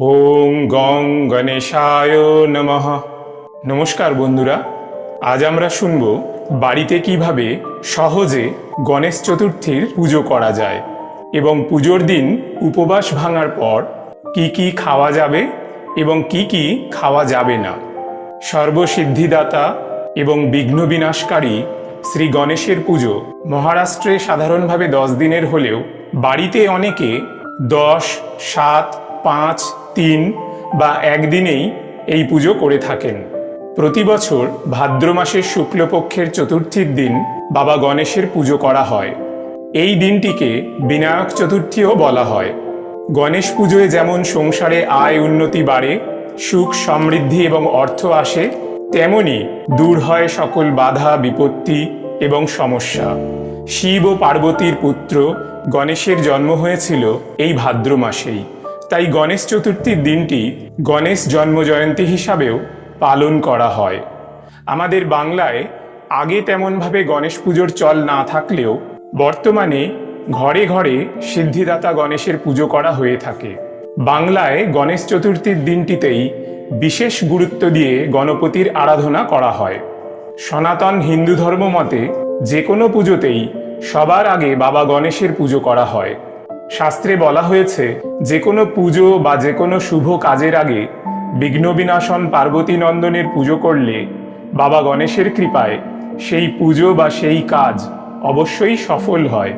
ওম গং গণেশায় নমঃ। নমস্কার বন্ধুরা, আজ আমরা শুনব বাড়িতে কীভাবে সহজে গণেশ চতুর্থীর পুজো করা যায় এবং পুজোর দিন উপবাস ভাঙার পর কি কি খাওয়া যাবে এবং কি কি খাওয়া যাবে না। সর্বসিদ্ধিদাতা এবং বিঘ্ন বিনাশকারী শ্রী গণেশের পুজো মহারাষ্ট্রে সাধারণভাবে দশ দিনের হলেও বাড়িতে অনেকে দশ, সাত পাঁচ, তিন বা একদিনেই এই পুজো করে থাকেন। প্রতি বছর ভাদ্র মাসের শুক্লপক্ষের চতুর্থীর দিন বাবা গণেশের পুজো করা হয়। এই দিনটিকে বিনায়ক চতুর্থীও বলা হয়। গণেশ পুজোয় যেমন সংসারে আয় উন্নতি বাড়ে, সুখ সমৃদ্ধি এবং অর্থ আসে, তেমনি দূর হয় সকল বাধা, বিপত্তি এবং সমস্যা। শিব ও পার্বতীর পুত্র গণেশের জন্ম হয়েছিল এই ভাদ্র মাসেই। তাই গণেশ চতুর্থীর দিনটি গণেশ জন্ম জয়ন্তী হিসাবেও পালন করা হয়। আমাদের বাংলায় আগে তেমনভাবে গণেশ পুজোর চল না থাকলেও বর্তমানে ঘরে ঘরে সিদ্ধিদাতা গণেশের পুজো করা হয়ে থাকে। বাংলায় গণেশ চতুর্থীর দিনটিতেই বিশেষ গুরুত্ব দিয়ে গণপতির আরাধনা করা হয়। সনাতন হিন্দু ধর্ম মতে যে কোনো পুজোতেই সবার আগে বাবা গণেশের পুজো করা হয়। শাস্ত্রে বলা হয়েছে, যে কোনো পুজো বা যে কোনো শুভ কাজের আগে বিঘ্নবিনাশন পার্বতী নন্দনের পুজো করলে বাবা গণেশের কৃপায় সেই পুজো বা সেই কাজ অবশ্যই সফল হয়।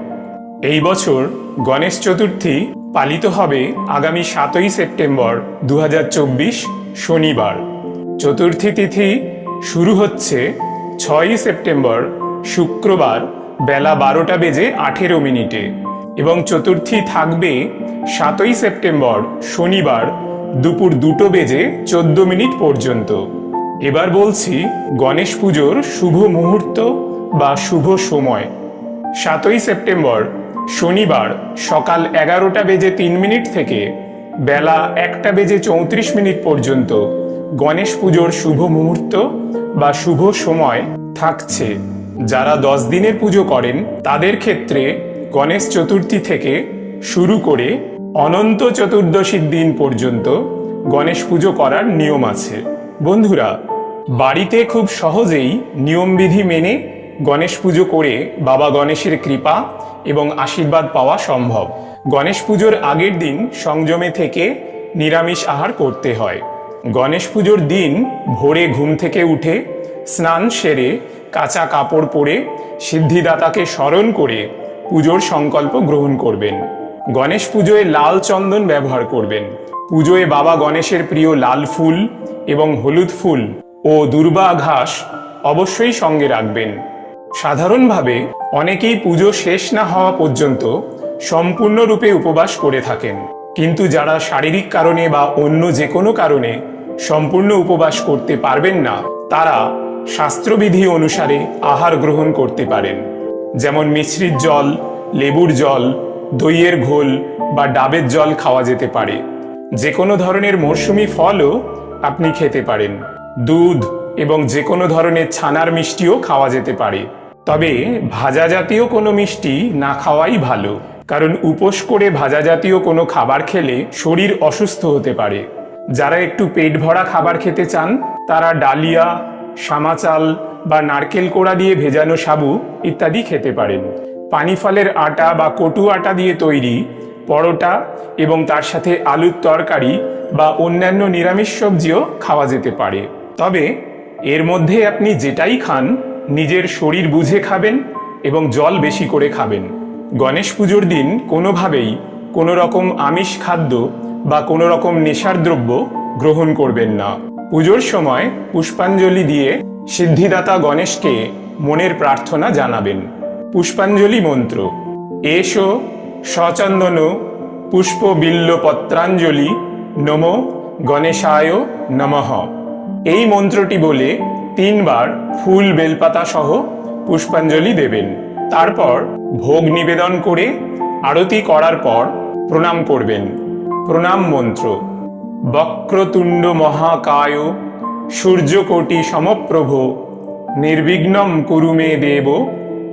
এই বছর গণেশ চতুর্থী পালিত হবে আগামী সাতই সেপ্টেম্বর দু হাজার চব্বিশ শনিবার। চতুর্থী তিথি শুরু হচ্ছে ছয়ই সেপ্টেম্বর শুক্রবার বেলা বারোটা বেজে আঠেরো মিনিটে। এবং চতুর্থী থাকবে সাতই সেপ্টেম্বর শনিবার দুপুর দুটো বেজে চোদ্দ মিনিট পর্যন্ত। এবার বলছি গণেশ পুজোর শুভ মুহূর্ত বা শুভ সময়। সাতই সেপ্টেম্বর শনিবার সকাল এগারোটা বেজে তিন মিনিট থেকে বেলা একটা বেজে চৌত্রিশ মিনিট পর্যন্ত গণেশ পুজোর শুভ মুহূর্ত বা শুভ সময় থাকছে। যারা দশ দিনের পুজো করেন, তাদের ক্ষেত্রে গণেশ চতুর্থী থেকে শুরু করে অনন্ত চতুর্দশীর দিন পর্যন্ত গণেশ পুজো করার নিয়ম আছে। বন্ধুরা, বাড়িতে খুব সহজেই নিয়মবিধি মেনে গণেশ পুজো করে বাবা গণেশের কৃপা এবং আশীর্বাদ পাওয়া সম্ভব। গণেশ পুজোর আগের দিন সংযমে থেকে নিরামিষ আহার করতে হয়। গণেশ পুজোর দিন ভোরে ঘুম থেকে উঠে স্নান সেরে কাঁচা কাপড় পরে সিদ্ধিদাতাকে স্মরণ করে পুজোর সংকল্প গ্রহণ করবেন। গণেশ পুজোয় লাল চন্দন ব্যবহার করবেন। পুজোয় বাবা গণেশের প্রিয় লাল ফুল এবং হলুদ ফুল ও দুর্বা ঘাস অবশ্যই সঙ্গে রাখবেন। সাধারণভাবে অনেকেই পুজো শেষ না হওয়া পর্যন্ত সম্পূর্ণরূপে উপবাস করে থাকেন। কিন্তু যারা শারীরিক কারণে বা অন্য যে কোনো কারণে সম্পূর্ণ উপবাস করতে পারবেন না, তারা শাস্ত্রবিধি অনুসারে আহার গ্রহণ করতে পারেন। যেমন মিশ্রির জল, লেবুর জল, দইয়ের ঘোল বা ডাবের জল খাওয়া যেতে পারে। যে কোনো ধরনের মরশুমি ফলও আপনি খেতে পারেন। দুধ এবং যে কোনো ধরনের ছানার মিষ্টিও খাওয়া যেতে পারে। তবে ভাজা জাতীয় কোনো মিষ্টি না খাওয়াই ভালো, কারণ উপোস করে ভাজা জাতীয় কোনো খাবার খেলে শরীর অসুস্থ হতে পারে। যারা একটু পেট ভরা খাবার খেতে চান, তারা ডালিয়া, সামাচাল বা নারকেল কোড়া দিয়ে ভেজানো সাবু ইত্যাদি খেতে পারেন। পানি ফলের আটা বা কটু আটা দিয়ে তৈরি, পরোটা এবং তার সাথে আলুর তরকারি বা অন্যান্য নিরামিষ সবজিও খাওয়া যেতে পারে। তবে এর মধ্যে আপনি যেটাই খান, নিজের শরীর বুঝে খাবেন এবং জল বেশি করে খাবেন। গণেশ পুজোর দিন কোনোভাবেই কোনো রকম আমিষ খাদ্য বা কোনো রকম নেশার দ্রব্য গ্রহণ করবেন না। পুজোর সময় পুষ্পাঞ্জলি দিয়ে সিদ্ধিদাতা গণেশকে মনের প্রার্থনা জানাবেন। পুষ্পাঞ্জলি মন্ত্র। এসো সচন্দন পুষ্প বিল্ল পত্রাঞ্জলি নম গণেশায় নমঃ। এই মন্ত্রটি বলে তিনবার ফুল বেলপাতা সহ পুষ্পাঞ্জলি দেবেন। তারপর ভোগ নিবেদন করে আরতি করার পর প্রণাম করবেন। প্রণাম মন্ত্র। বক্রতুণ্ড মহাকায় সূর্যকোটি সমপ্রভ, নির্বিঘ্নম কুরু মে দেব,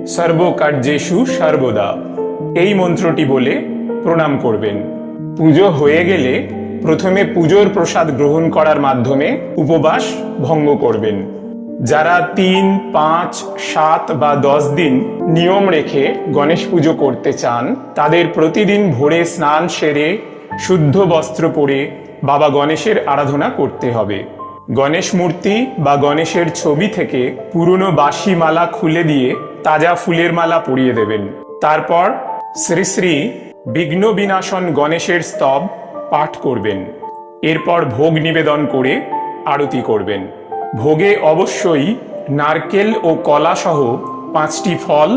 সর্বকার্যেষু সর্বদা। এই মন্ত্রটি বলে প্রণাম করবেন। পুজো হয়ে গেলে প্রথমে পুজোর প্রসাদ গ্রহণ করার মাধ্যমে উপবাস ভঙ্গ করবেন। যারা তিন, পাঁচ, সাত বা দশ দিন নিয়ম রেখে গণেশ পুজো করতে চান, তাদের প্রতিদিন ভোরে স্নান সেরে, শুদ্ধ বস্ত্র পরে বাবা গণেশের আরাধনা করতে হবে। গণেশ মূর্তি বা গণেশের ছবি থেকে পুরনো বাসি মালা খুলে দিয়ে তাজা ফুলের মালা পরিয়ে দেবেন। তারপর শ্রী শ্রী বিঘ্ন বিনাশন গণেশের স্তব পাঠ করবেন। এরপর ভোগ নিবেদন করে আরতি করবেন। ভোগে অবশ্যই নারকেল ও কলা সহ পাঁচটি ফল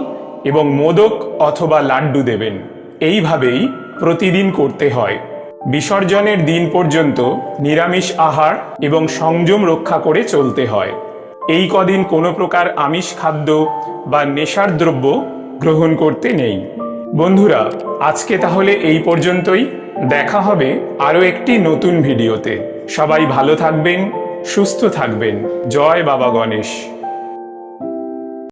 এবং মোদক অথবা লাড্ডু দেবেন। এইভাবেই প্রতিদিন করতে হয়। বিসর্জনের দিন পর্যন্ত নিরামিষ আহার এবং সংযম রক্ষা করে চলতে হয়। এই কদিন কোনো প্রকার আমিষ খাদ্য বা নেশার দ্রব্য গ্রহণ করতে নেই। বন্ধুরা, আজকে তাহলে এই পর্যন্তই। দেখা হবে আরও একটি নতুন ভিডিওতে। সবাই ভালো থাকবেন, সুস্থ থাকবেন। জয় বাবা গণেশ।